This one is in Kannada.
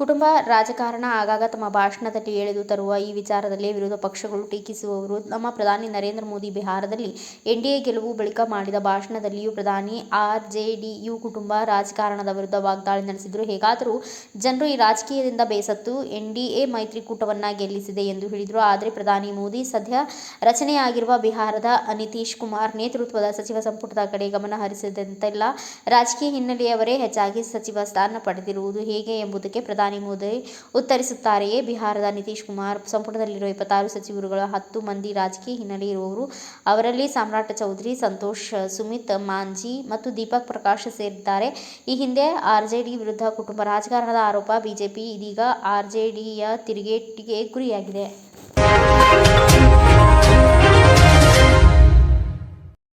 ರಾಜಕಾರಣ ಆಗಾಗ ತಮ್ಮ ಭಾಷಣದಲ್ಲಿ ಎಳೆದು ತರುವ ಈ ವಿಚಾರದಲ್ಲಿ ವಿರೋಧ ಪಕ್ಷಗಳು ಟೀಕಿಸುವವರು ನಮ್ಮ ಪ್ರಧಾನಿ ನರೇಂದ್ರ ಮೋದಿ ಬಿಹಾರದಲ್ಲಿ ಎನ್ಡಿಎ ಗೆಲುವು ಬಳಿಕ ಮಾಡಿದ ಭಾಷಣದಲ್ಲಿಯೂ ಪ್ರಧಾನಿ ಆರ್ಜೆಡಿಯು ಕುಟುಂಬ ರಾಜಕಾರಣದ ವಿರುದ್ಧ ವಾಗ್ದಾಳಿ ನಡೆಸಿದರು. ಹೇಗಾದರೂ ಜನರು ಈ ರಾಜಕೀಯದಿಂದ ಬೇಸತ್ತು ಎನ್ಡಿಎ ಮೈತ್ರಿಕೂಟವನ್ನ ಗೆಲ್ಲಿಸಿದೆ ಎಂದು ಹೇಳಿದರು. ಆದರೆ ಪ್ರಧಾನಿ ಮೋದಿ ಸದ್ಯ ರಚನೆಯಾಗಿರುವ ಬಿಹಾರದ ನಿತೀಶ್ ಕುಮಾರ್ ನೇತೃತ್ವದ ಸಚಿವ ಸಂಪುಟದ ಕಡೆ ಗಮನ ಹರಿಸಿದಂತೆಲ್ಲ ರಾಜಕೀಯ ಹಿನ್ನೆಲೆಯವರೇ ಹೆಚ್ಚಾಗಿ ಸಚಿವ ಸ್ಥಾನ ಪಡೆದಿರುವುದು ಹೇಗೆ ಎಂಬುದಕ್ಕೆ ಪ್ರಧಾನಿ ಮೋದಿ ಉತ್ತರಿಸುತ್ತಾರೆಯೇ ಬಿಹಾರದ ನಿತೀಶ್ ಕುಮಾರ್ ಸಂಪುಟದಲ್ಲಿರುವ ಇಪ್ಪತ್ತಾರು ಸಚಿವರುಗಳ ಹತ್ತು ಮಂದಿ ರಾಜಕೀಯ ಹಿನ್ನೆಲೆ ಇರುವವರು. ಅವರಲ್ಲಿ ಸಮ್ರಾಟ್ ಚೌಧರಿ, ಸಂತೋಷ್, ಸುಮಿತ್ ಮಾಂಜಿ ಮತ್ತು ದೀಪಕ್ ಪ್ರಕಾಶ್ ಸೇರಿದ್ದಾರೆ. ಈ ಹಿಂದೆ ಆರ್ಜೆಡಿ ವಿರುದ್ಧ ಕುಟುಂಬ ರಾಜಕಾರಣದ ಆರೋಪ ಬಿಜೆಪಿ ಇದೀಗ ಆರ್ಜೆಡಿಯ ತಿರುಗೇಟಿಗೆ ಗುರಿಯಾಗಿದೆ.